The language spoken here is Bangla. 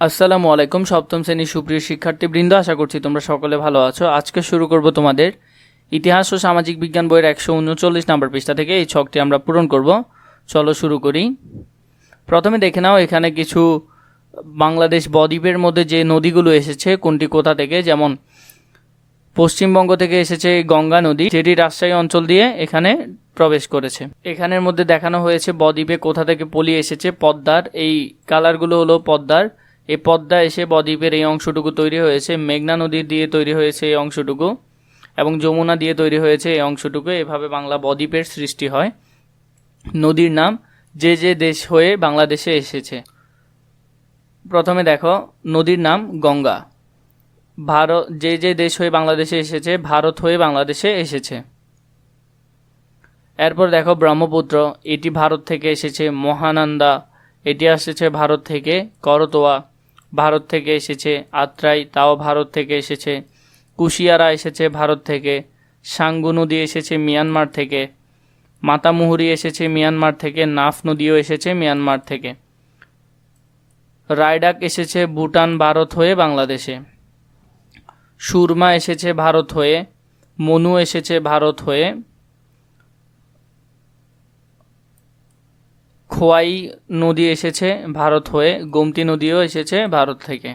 আসসালামু আলাইকুম, সপ্তম শ্রেণির সুপ্রিয় শিক্ষার্থীবৃন্দ, আশা করছি তোমরা সকলে ভালো আছো। আজকে শুরু করব তোমাদের ইতিহাস ও সামাজিক বিজ্ঞান বইয়ের একশো উনচল্লিশ নম্বর পৃষ্ঠা থেকে। এই ছকটি আমরা পূরণ করব। চলো শুরু করি। প্রথমে দেখে নাও, এখানে কিছু বাংলাদেশ বদ্বীপের মধ্যে যে নদীগুলো এসেছে, কোনটি কোথা থেকে? যেমন পশ্চিমবঙ্গ থেকে এসেছে গঙ্গা নদী, যেটি রাজশাহী অঞ্চল দিয়ে এখানে প্রবেশ করেছে। এখানের মধ্যে দেখানো হয়েছে বদ্বীপে কোথা থেকে পলি এসেছে, পদ্মার। এই কালারগুলো হলো পদ্মার। এই পদ্মা এসে বদ্বীপের এই অংশটুকু তৈরি হয়েছে, মেঘনা নদী দিয়ে তৈরি হয়েছে এই অংশটুকু এবং যমুনা দিয়ে তৈরি হয়েছে এই অংশটুকু। এভাবে বাংলা বদ্বীপের সৃষ্টি হয়। নদীর নাম যে যে দেশ হয়ে বাংলাদেশে এসেছে। প্রথমে দেখো, নদীর নাম গঙ্গা। ভারত, যে যে দেশ হয়ে বাংলাদেশে এসেছে, ভারত হয়ে বাংলাদেশে এসেছে। এরপর দেখো, ব্রহ্মপুত্র, এটি ভারত থেকে এসেছে, মহানন্দা, এটি এসেছে ভারত থেকে করতোয়া। ভারত থেকে এসেছে আত্রাই, তাও ভারত থেকে এসেছে। কুশিয়ারা এসেছে ভারত থেকে। সাঙ্গু নদী এসেছে মিয়ানমার থেকে। মাতামুহুরি এসেছে মিয়ানমার থেকে। নাফ নদীও এসেছে মিয়ানমার থেকে। রায়ডাক এসেছে ভুটান ভারত হয়ে বাংলাদেশে। সুরমা এসেছে ভারত হয়ে। মনু এসেছে ভারত হয়ে। খোয়াই নদী এসেছে ভারত হয়ে গোমতী নদীও এসেছে ভারত থেকে।